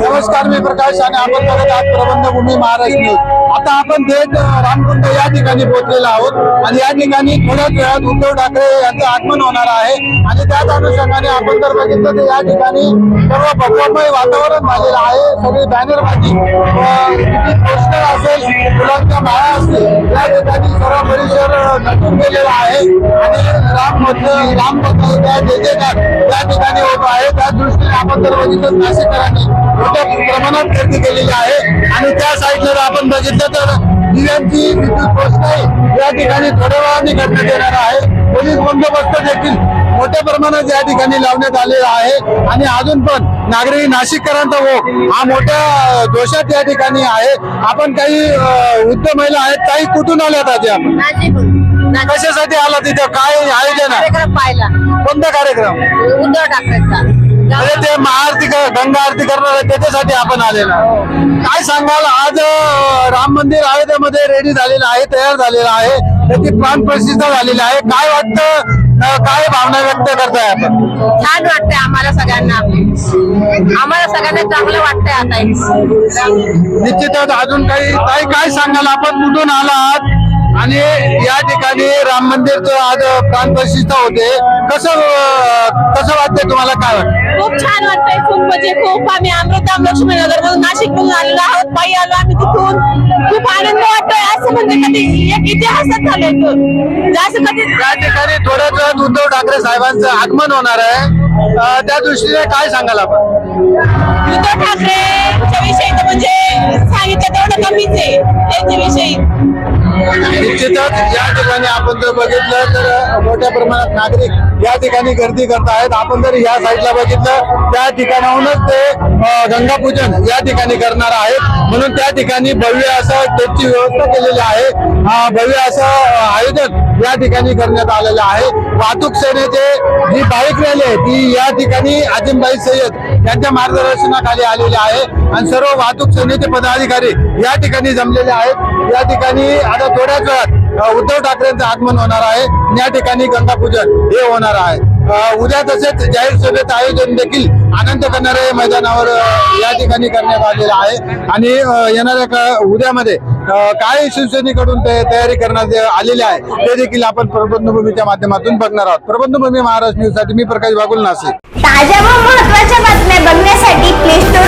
नमस्कार मी प्रकाश आणि आपण बघत आहात प्रबंधभूमी महाराष्ट्र. न्यूज आता आपण थेट रामकुंड या ठिकाणी पोहोचलेलो आहोत. आणि या ठिकाणी थोड्याच वेळात उद्धव ठाकरे यांचं आगमन होणार आहे. आणि त्याच अनुषंगाने आपण जर बघितलं तर या ठिकाणी सर्व भगवमय वातावरण झालेलं आहे. सगळी बॅनरबाजी पोस्टर असेल फुलांच्या माळा असतील या ठिकाणी सर्व परिसर नटून गेलेला आहे. आणि राम भक्त राम भक्त त्या जे जे ठिकाणी होत आहे त्या दृष्टीने आपण जर बघितलं नाशिककरांनी मोठ्या प्रमाणात गर्दी केलेली आहे. आणि त्या साईड जर आपण बघितलं तर दिव्यांची विद्युत पोस्टही या ठिकाणी थोड्या वेळाने करण्यात येणार आहे. पोलीस बंदोबस्त देखील मोठ्या प्रमाणात या ठिकाणी लावण्यात आलेला आहे. आणि अजून पण नागरिक नाशिककरांचा ओघ हा मोठ्या जोशात या ठिकाणी आहे. आपण काही वृद्ध महिला आहेत काही कुठून आल्यात आधी आपण? कशासाठी आला तिथं काय आयोजन आहे? कार्यक्रम पाहिला. कोणता कार्यक्रम? उद्धव ठाकरेंचा. म्हणजे ते महाआरती कर- गंगा आरती करणार आहे त्याच्यासाठी आपण आलेलो. काय सांगाल आज अं, राम मंदिर अयोध्येमध्ये रेडी झालेलं आहे तयार झालेलं आहे. त्याची प्राण प्रतिष्ठा झालेली आहे. काय वाटतं अं, काय भावना व्यक्त करताय आपण? छान वाटतंय आम्हाला सगळ्यांना. आम्हाला सगळ्यांना चांगलं वाटतंय आता निश्चितच अजून काही काही काय सांगाल? आपण कुठून आलात? आणि या ठिकाणी राम मंदिरचं आज प्राण प्रतिष्ठा होते कसं कसं वाटतंय तुम्हाला काय वाटतं खूप छान वाटतंय खूप म्हणजे खूप आम्ही अमृताम लक्ष्मीनगर मधून नाशिक मधून आलेलो आहोत. पायी आलो आम्ही तिथून. खूप आनंद वाटतोय असं म्हणजे कधी एक इतिहासच झालाय तो जसं कधी या ठिकाणी थोड्याच वेळात उद्धव ठाकरे साहेबांचं आगमन होणार आहे. अं, त्या दृष्टीने काय सांगाल आपण? उद्धव ठाकरेच्या विषयी तर म्हणजे सांगितलं तेवढं कमीच आहे. त्यांच्याविषयी. निश्चितच या ठिकाणी आपण जर बघितलं तर मोठ्या प्रमाणात नागरिक या ठिकाणी गर्दी करत आहेत आपण जर या साईडला बघितलं त्या ठिकाणाहूनच ते गंगापूजन या ठिकाणी करणार आहेत. म्हणून त्या ठिकाणी भव्य असं टेपची व्यवस्था केलेली आहे. भव्य असं आयोजन या ठिकाणी करण्यात आलेलं आहे. वाहतूक सेनेचे जी बाईक रॅली आहे ती या ठिकाणी आजिमबाई सय्यद यांच्या मार्गदर्शनाखाली आलेली आहे. आणि सर्व वाहतूक सेनेचे पदाधिकारी या ठिकाणी जमलेले आहेत. या ठिकाणी आता थोड्याच वेळात उद्धव ठाकरेंचं आगमन होणार आहे. आणि या ठिकाणी गंगापूजन हे होणार आहे. उद्या तसेच जाहीर सभेचं आयोजन देखील आनंद करणारे मैदानावर या ठिकाणी करण्यात आलेलं आहे. आणि येणाऱ्या का- उद्यामध्ये काय शिवसेनेकडून ते तयारी करण्यात आलेली आहे ते देखील आपण प्रबंधभूमीच्या माध्यमातून बघणार आहोत. प्रबंधभूमी महाराष्ट्र न्यूजसाठी मी प्रकाश बागुल नाशिक. ताज्या व महत्त्वाच्या बातम्या बघण्यासाठी प्ले स्टोर